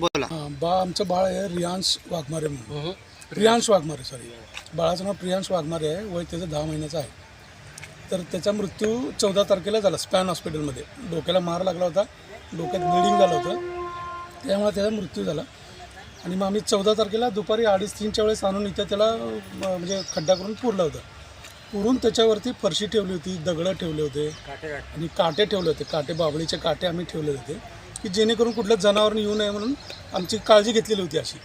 बोला. हां बा आमचं बाळ आहे रियांश वाघमारे म्हणून. प्रियांश वाघमारे सॉरी बाळाचं नाव प्रियांश वाघमारे आहे वय त्याचं दहा महिन्याचं आहे. तर त्याचा मृत्यू चौदा तारखेला झाला स्पॅन हॉस्पिटलमध्ये. डोक्याला मार लागला होता डोक्यात ब्लिडिंग झालं होतं. त्यामुळे त्याचा मृत्यू झाला. आणि मग आम्ही चौदा तारखेला दुपारी अडीच तीनच्या वेळेस आणून इथं त्याला अं, म्हणजे खड्डा करून पुरलं होतं. पुरून त्याच्यावरती फरशी ठेवली होती दगडं ठेवले होते. आणि काटे ठेवले होते काटे बाबळीचे काटे आम्ही ठेवले होते. की जेणेकरून कुठलं जनावरं येऊ नये म्हणून आमची काळजी घेतलेली होती अशी.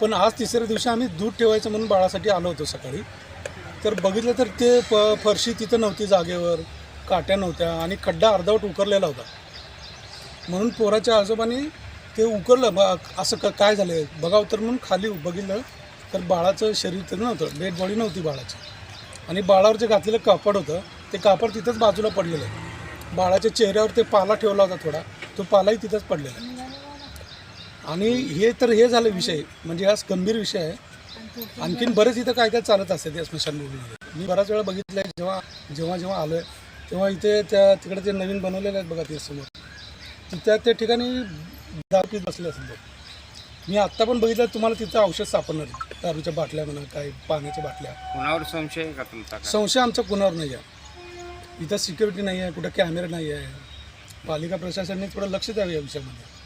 पण आज तिसऱ्या दिवशी आम्ही दूध ठेवायचं म्हणून बाळासाठी आलो होतो सकाळी. तर बघितलं तर ते प फरशी तिथं नव्हती जागेवर काट्या नव्हत्या आणि खड्डा अर्धवट उकरलेला होता. म्हणून पोराच्या आजोबांनी ते उकरलं. बा असं क काय झालं? बघावं तर म्हणून खाली बघितलं तर बाळाचं शरीर तर नव्हतं. डेड बॉडी नव्हती बाळाची. आणि बाळावर जे घातलेलं कापड होतं ते कापड तिथंच बाजूला पडलेलं आहे. बाळाच्या चेहऱ्यावर ते पाला ठेवला होता थोडा. तो पालाही तिथंच पडलेला आहे. आणि हे तर हे झालं विषय म्हणजे हा गंभीर विषय आहे. आणखीन बरेच इथं काय काय चालत असते त्या स्मशानभूमीमध्ये? मी बराच वेळा बघितलं आहे जेव्हा जेव्हा जेव्हा आलो आहे तेव्हा इथे त्या तिकडे ते नवीन बनवलेले आहेत बघा ते समोर. तिथं त्या ठिकाणी दारू पीत बसले असेल ते मी आत्ता पण बघितलं तुम्हाला तिथं औषध सापडणार. दारूच्या बाटल्या म्हणा काय पाण्याच्या बाटल्या. कोणावर संशय का तुमचा? संशय आमचा कुणावर नाही आहे इथं सिक्युरिटी नाही आहे कुठं कॅमेरा नाही आहे. पालिका प्रशासनाने थोडं लक्ष द्यावं या विषयामध्ये